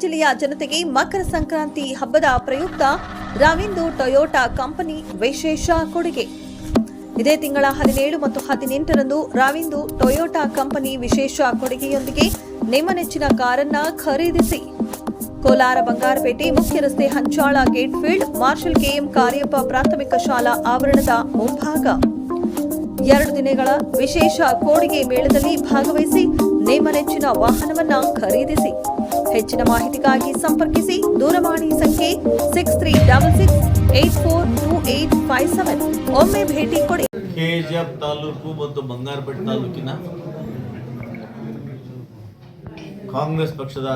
ಜಿಲ್ಲೆಯ ಜನತೆಗೆ ಮಕರ ಸಂಕ್ರಾಂತಿ ಹಬ್ಬದ ಪ್ರಯುಕ್ತ ರವಿಂದು ಟೊಯೋಟಾ ಕಂಪನಿ ವಿಶೇಷ ಕೊಡುಗೆ. ಇದೇ ತಿಂಗಳ ಹದಿನೇಳು ಮತ್ತು ಹದಿನೆಂಟರಂದು ರಾವಿಂದು ಟೊಯೋಟಾ ಕಂಪನಿ ವಿಶೇಷ ಕೊಡುಗೆಯೊಂದಿಗೆ ನಿಮ್ಮ ನೆಚ್ಚಿನ ಕಾರನ್ನ ಖರೀದಿಸಿ. ಕೋಲಾರ ಬಂಗಾರಪೇಟೆ ಮುಖ್ಯ ರಸ್ತೆ Hanchala gate field marshal KM Kariappa ಪ್ರಾಥಮಿಕ ಶಾಲಾ ಆವರಣದ ಮುಂಭಾಗ. ಎರಡು ದಿನಗಳ ವಿಶೇಷ ಕೊಡುಗೆ ಮೇಳದಲ್ಲಿ ಭಾಗವಹಿಸಿ ನಿಮ್ಮ ನೆಚ್ಚಿನ ವಾಹನವನ್ನ ಖರೀದಿಸಿ. ಹೆಚ್ಚಿನ ಮಾಹಿತಿಗಾಗಿ ಸಂಪರ್ಕಿಸಿ. ದೂರವಾಣಿ ಸಂಖ್ಯೆ six three double six eight four two eight five seven ಒಮ್ಮೆ ಭೇಟಿ ಕೊಡಿ. ಕೆಜಿಎಫ್ ತಾಲೂಕು ಮತ್ತು ಬಂಗಾರಪೇಟೆ ತಾಲೂಕಿನ ಕಾಂಗ್ರೆಸ್ ಪಕ್ಷದ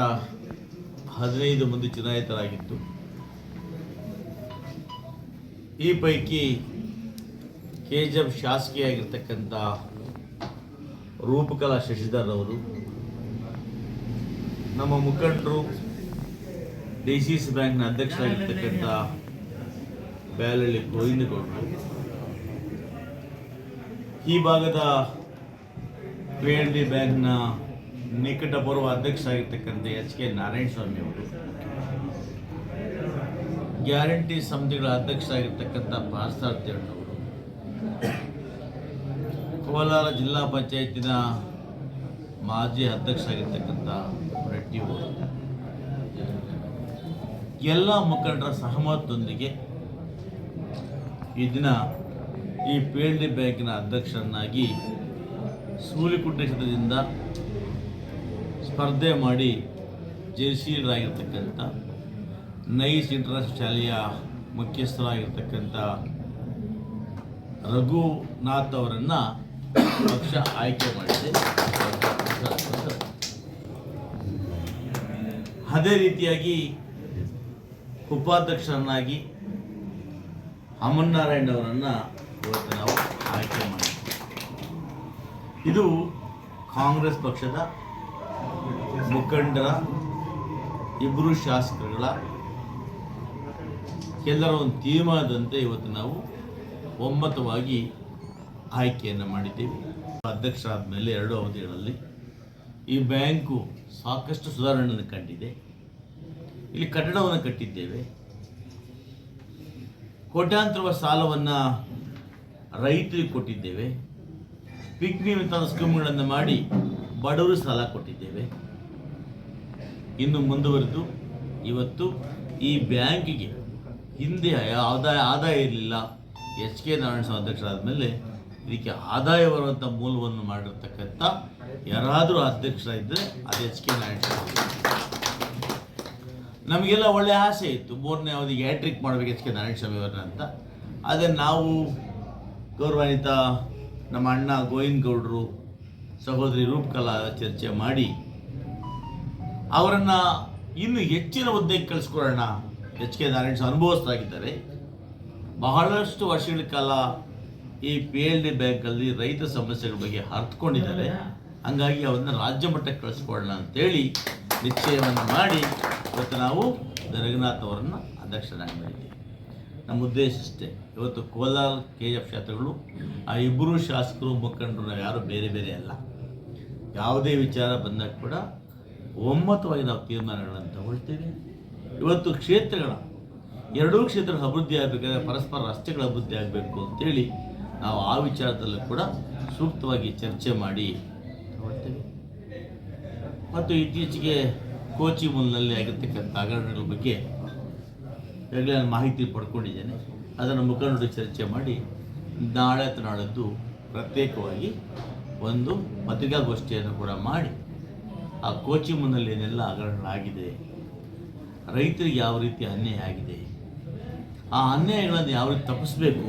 ಹದಿನೈದು ಮಂದಿ ಚುನಾಯಿತರಾಗಿತ್ತು. ಈ ಪೈಕಿ ಕೆಜಿಎಫ್ ಶಾಸಕಿಯಾಗಿರ್ತಕ್ಕಂಥ ರೂಪಕಲಾ ಶಶಿಧರ್ ಅವರು ನಮ್ಮ ಮುಖಂಡರು ಡಿ ಸಿ ಸಿ ಬ್ಯಾಂಕ್ನ ಅಧ್ಯಕ್ಷರಾಗಿರ್ತಕ್ಕಂಥ ಬ್ಯಾಲಳ್ಳಿ ಗೋವಿಂದಗೌಡರು. ಈ ಭಾಗದ ಪಿ ಎಲ್ ಡಿ ಬ್ಯಾಂಕ್ನ ನಿಕಟಪೂರ್ವ ಅಧ್ಯಕ್ಷರಾಗಿರ್ತಕ್ಕಂಥ ಎಚ್ ಕೆ ನಾರಾಯಣ ಸ್ವಾಮಿ ಅವರು, ಗ್ಯಾರಂಟಿ ಸಮಿತಿಗಳ ಅಧ್ಯಕ್ಷರಾಗಿರ್ತಕ್ಕಂಥ ಭಾಸ್ತಾರ್ಥಿಯವರು ಕೋಲಾರ ಜಿಲ್ಲಾ ಪಂಚಾಯತಿನ ಮಾಜಿ ಅಧ್ಯಕ್ಷರಾಗಿರ್ತಕ್ಕಂಥ ಅವರು ಎಲ್ಲ ಮುಖಂಡರ ಸಹಮತದೊಂದಿಗೆ ಈ ದಿನ ಈ ಪಿ ಡಿ ಬ್ಯಾಂಕಿನ ಅಧ್ಯಕ್ಷರನ್ನಾಗಿ ಸೂಲಿಕುಂಟೆ ಕ್ಷೇತ್ರದಿಂದ ಸ್ಪರ್ಧೆ ಮಾಡಿ ಜಯಶೀಲರಾಗಿರ್ತಕ್ಕಂಥ ನೈಸ್ ಇಂಟರ್ನ್ಯಾಷನಲ್ ಶಾಲೆಯ ಮುಖ್ಯಸ್ಥರಾಗಿರ್ತಕ್ಕಂಥ ರಘುನಾಥ್ ಅವರನ್ನು ಪಕ್ಷ ಆಯ್ಕೆ ಮಾಡಿದೆ. ಅದೇ ರೀತಿಯಾಗಿ ಉಪಾಧ್ಯಕ್ಷರನ್ನಾಗಿ ಅಮರನಾರಾಯಣ್ ಅವರನ್ನು ಇವತ್ತು ನಾವು ಆಯ್ಕೆ ಮಾಡಿದ್ದೀವಿ ಇದು ಕಾಂಗ್ರೆಸ್ ಪಕ್ಷದ ಮುಖಂಡರ ಇಬ್ಬರು ಶಾಸಕರುಗಳ ಎಲ್ಲರ ಒಂದು ತೀರ್ಮಾನದಂತೆ ಇವತ್ತು ನಾವು ಒಮ್ಮತವಾಗಿ ಆಯ್ಕೆಯನ್ನು ಮಾಡಿದ್ದೀವಿ. ಅಧ್ಯಕ್ಷರಾದ ಮೇಲೆ ಎರಡು ಅವಧಿಗಳಲ್ಲಿ ಈ ಬ್ಯಾಂಕು ಸಾಕಷ್ಟು ಸುಧಾರಣೆಯನ್ನು ಕಂಡಿದೆ. ಇಲ್ಲಿ ಕಟ್ಟಡವನ್ನು ಕಟ್ಟಿದ್ದೇವೆ. ಕೋಟ್ಯಾಂತರ ಸಾಲವನ್ನು ರೈತರಿಗೆ ಕೊಟ್ಟಿದ್ದೇವೆ. ಪಿಗ್ನಿ ಮುಂತಾದ ಸ್ಕೀಮ್ಗಳನ್ನು ಮಾಡಿ ಬಡವರು ಸಾಲ ಕೊಟ್ಟಿದ್ದೇವೆ. ಇನ್ನು ಮುಂದುವರೆದು ಇವತ್ತು ಈ ಬ್ಯಾಂಕಿಗೆ ಹಿಂದೆ ಆದಾಯ ಆದಾಯ ಇರಲಿಲ್ಲ. ಎಚ್ ಕೆ ನಾರಾಯಣ ಸ್ವಾಮಿ ಅಧ್ಯಕ್ಷರಾದ ಮೇಲೆ ಇದಕ್ಕೆ ಆದಾಯ ಬರುವಂಥ ಮೂಲವನ್ನು ಮಾಡಿರ್ತಕ್ಕಂಥ ಯಾರಾದರೂ ಅಧ್ಯಕ್ಷರಾಗಿದ್ದರೆ ಅದು ಎಚ್ ಕೆ ನಾರಾಯಣ ಸ್ವಾಮಿ ನಮಗೆಲ್ಲ ಒಳ್ಳೆ ಆಸೆ ಇತ್ತು. ಮೂರನೇ ಅವಧಿಗೆ ಹ್ಯಾಟ್ರಿಕ್ ಮಾಡಬೇಕು ಎಚ್ ಕೆ ನಾರಾಯಣ ಸ್ವಾಮಿ ಅವರನ್ನ ಅಂತ. ಆದರೆ ನಾವು ಗೌರವಾನ್ವಿತ ನಮ್ಮ ಅಣ್ಣ ಗೋವಿಂದ ಗೌಡರು ಸಹೋದರಿ ರೂಪಕಲಾ ಚರ್ಚೆ ಮಾಡಿ ಅವರನ್ನು ಇನ್ನು ಹೆಚ್ಚಿನ ಹುದ್ದೆಗೆ ಕಳಿಸ್ಕೊಳ್ಳೋಣ ಎಚ್ ಕೆ ನಾರಾಯಣ ಸ್ವಾಮಿ ಅನುಭವಸ್ಥರಾಗಿದ್ದಾರೆ. ಬಹಳಷ್ಟು ವರ್ಷಗಳ ಕಾಲ ಈ ಪಿ ಎಲ್ ಡಿ ಬ್ಯಾಂಕಲ್ಲಿ ರೈತ ಸಮಸ್ಯೆಗಳ ಬಗ್ಗೆ ಅರ್ಥಕೊಂಡಿದ್ದಾರೆ ಹಂಗಾಗಿ ಅವನ್ನ ರಾಜ್ಯ ಮಟ್ಟಕ್ಕೆ ಕಳಿಸ್ಕೊಳ್ಳೋಣ ಅಂತೇಳಿ ನಿಶ್ಚಯವನ್ನು ಮಾಡಿ ಇವತ್ತು ನಾವು ರಘುನಾಥ್ ಅವರನ್ನು ಅಧ್ಯಕ್ಷರಾಗಿ ಮಾಡಿದ್ದೀವಿ ನಮ್ಮ ಉದ್ದೇಶ ಇಷ್ಟೇ. ಇವತ್ತು ಕೋಲಾರ ಕೆ ಎಫ್ ಕ್ಷೇತ್ರಗಳು, ಆ ಇಬ್ಬರು ಶಾಸಕರು, ಮುಖಂಡರು ನಾವು ಯಾರು ಬೇರೆ ಬೇರೆ ಅಲ್ಲ. ಯಾವುದೇ ವಿಚಾರ ಬಂದಾಗ ಕೂಡ ಒಮ್ಮತವಾಗಿ ನಾವು ತೀರ್ಮಾನಗಳನ್ನು ತಗೊಳ್ತೇವೆ. ಇವತ್ತು ಕ್ಷೇತ್ರಗಳ, ಎರಡೂ ಕ್ಷೇತ್ರಗಳ ಅಭಿವೃದ್ಧಿ ಆಗಬೇಕಾದ್ರೆ ಪರಸ್ಪರ ರಸ್ತೆಗಳ ಅಭಿವೃದ್ಧಿ ಆಗಬೇಕು ಅಂತೇಳಿ ನಾವು ಆ ವಿಚಾರದಲ್ಲೂ ಕೂಡ ಸೂಕ್ತವಾಗಿ ಚರ್ಚೆ ಮಾಡಿ ತಗೊಳ್ತೇವೆ. ಮತ್ತು ಇತ್ತೀಚೆಗೆ ಕೋಚಿ ಮೂಲದಲ್ಲಿ ಆಗಿರ್ತಕ್ಕಂಥ ಹಗರಣಗಳ ಬಗ್ಗೆ ಈಗಾಗಲೇ ನಾನು ಮಾಹಿತಿ ಪಡ್ಕೊಂಡಿದ್ದೇನೆ. ಅದನ್ನು ಮುಖಂಡರು ಚರ್ಚೆ ಮಾಡಿ ನಾಳೆ ನಾಳದ್ದು ಪ್ರತ್ಯೇಕವಾಗಿ ಒಂದು ಪತ್ರಿಕಾಗೋಷ್ಠಿಯನ್ನು ಕೂಡ ಮಾಡಿ ಆ ಕೋಚಿ ಮುನ್ನಲ್ಲಿ ಏನೆಲ್ಲ ಹಗರಣಗಳಾಗಿದೆ ರೈತರಿಗೆ ಯಾವ ರೀತಿ ಅನ್ಯಾಯ ಆಗಿದೆ, ಆ ಅನ್ಯಾಯಗಳನ್ನು ಯಾವ ರೀತಿ ತಪ್ಪಿಸ್ಬೇಕು,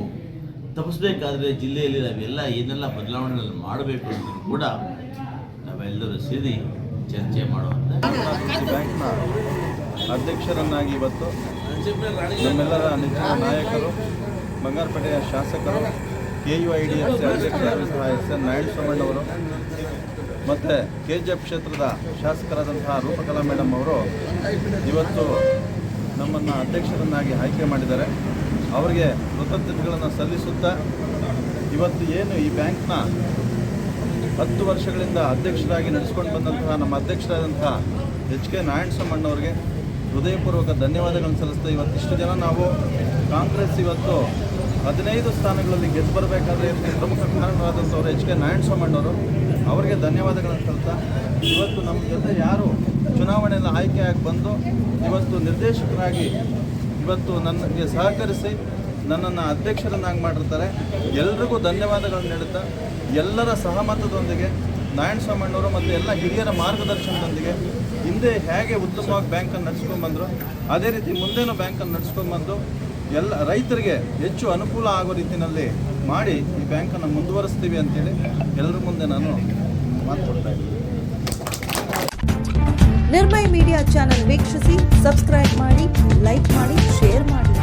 ತಪ್ಪಿಸ್ಬೇಕಾದ್ರೆ ಜಿಲ್ಲೆಯಲ್ಲಿ ನಾವೆಲ್ಲ ಏನೆಲ್ಲ ಬದಲಾವಣೆಗಳನ್ನು ಮಾಡಬೇಕು ಅಂತ ಕೂಡ ನಾವೆಲ್ಲರೂ ಸೇರಿ ಚರ್ಚೆ ಮಾಡುವಂಥ ಬ್ಯಾಂಕ್ನ ಅಧ್ಯಕ್ಷರನ್ನಾಗಿ ಇವತ್ತು ನಮ್ಮೆಲ್ಲರ ನೆಚ್ಚಿನ ನಾಯಕರು, ಬಂಗಾರಪೇಟೆಯ ಶಾಸಕರು K U I D F C ಅಧ್ಯಕ್ಷರಾದಂತಹ S N ನಾರಾಯಣಸ್ವಾಮಣ್ಣವರು ಮತ್ತು ಕೆ ಜಿ ಎಫ್ ಕ್ಷೇತ್ರದ ಶಾಸಕರಾದಂತಹ ರೂಪಕಲಾ ಮೇಡಮ್ ಅವರು ಇವತ್ತು ನಮ್ಮನ್ನು ಅಧ್ಯಕ್ಷರನ್ನಾಗಿ ಆಯ್ಕೆ ಮಾಡಿದ್ದಾರೆ. ಅವರಿಗೆ ಕೃತಜ್ಞತೆಗಳನ್ನು ಸಲ್ಲಿಸುತ್ತಾ ಇವತ್ತು ಏನು ಈ ಬ್ಯಾಂಕ್ನ ಹತ್ತು ವರ್ಷಗಳಿಂದ ಅಧ್ಯಕ್ಷರಾಗಿ ನಡೆಸ್ಕೊಂಡು ಬಂದಂತಹ ನಮ್ಮ ಅಧ್ಯಕ್ಷರಾದಂತಹ ಎಚ್ ಕೆ ನಾರಾಯಣ ಸ್ವಾಮಣ್ಣವ್ರಿಗೆ ಹೃದಯಪೂರ್ವಕ ಧನ್ಯವಾದಗಳನ್ನು ಸಲ್ಲಿಸ್ತಾ ಇವತ್ತಿಷ್ಟು ಜನ ನಾವು ಕಾಂಗ್ರೆಸ್ ಇವತ್ತು ಹದಿನೈದು ಸ್ಥಾನಗಳಲ್ಲಿ ಗೆದ್ದು ಬರಬೇಕಾದ್ರೆ ಪ್ರಮುಖ ಕಾರಣರಾದಂಥವ್ರು ಎಚ್ ಕೆ ನಾರಾಯಣ ಸ್ವಾಮಣ್ಣವರು ಅವರಿಗೆ ಧನ್ಯವಾದಗಳನ್ನು ಸಲ್ತಾ ಇವತ್ತು ನಮ್ಮ ಜೊತೆ ಯಾರು ಚುನಾವಣೆಯಲ್ಲಿ ಆಯ್ಕೆಯಾಗಿ ಬಂದು ಇವತ್ತು ನಿರ್ದೇಶಕರಾಗಿ ಇವತ್ತು ನನಗೆ ಸಹಕರಿಸಿ ನನ್ನನ್ನು ಅಧ್ಯಕ್ಷರನ್ನಾಗಿ ಮಾಡಿರ್ತಾರೆ. ಎಲ್ರಿಗೂ ಧನ್ಯವಾದಗಳನ್ನು ನೀಡುತ್ತಾ ಎಲ್ಲರ ಸಹಮತದೊಂದಿಗೆ, ನಾರಾಯಣ ಸ್ವಾಮಣ್ಣವರು ಮತ್ತು ಎಲ್ಲ ಹಿರಿಯರ ಮಾರ್ಗದರ್ಶನದೊಂದಿಗೆ ಹಿಂದೆ ಹೇಗೆ ಉತ್ತಮವಾಗಿ ಬ್ಯಾಂಕನ್ನು ನಡೆಸ್ಕೊಂಡ್ಬಂದರು ಅದೇ ರೀತಿ ಮುಂದೇನೂ ಬ್ಯಾಂಕನ್ನು ನಡೆಸ್ಕೊಂಡ್ಬಂದು ಎಲ್ಲ ರೈತರಿಗೆ ಹೆಚ್ಚು ಅನುಕೂಲ ಆಗೋ ರೀತಿಯಲ್ಲಿ ಮಾಡಿ ಈ ಬ್ಯಾಂಕನ್ನು ಮುಂದುವರಿಸ್ತೀವಿ ಅಂತೇಳಿ ಎಲ್ಲರ ಮುಂದೆ ನಾನು ಮಾತು ಕೊಡ್ತಾ ಇದ್ದೀನಿ. ನಿರ್ಮಯ ಮೀಡಿಯಾ ಚಾನೆಲ್ ವೀಕ್ಷಿಸಿ, ಸಬ್ಸ್ಕ್ರೈಬ್ ಮಾಡಿ, ಲೈಕ್ ಮಾಡಿ, ಶೇರ್ ಮಾಡಿ.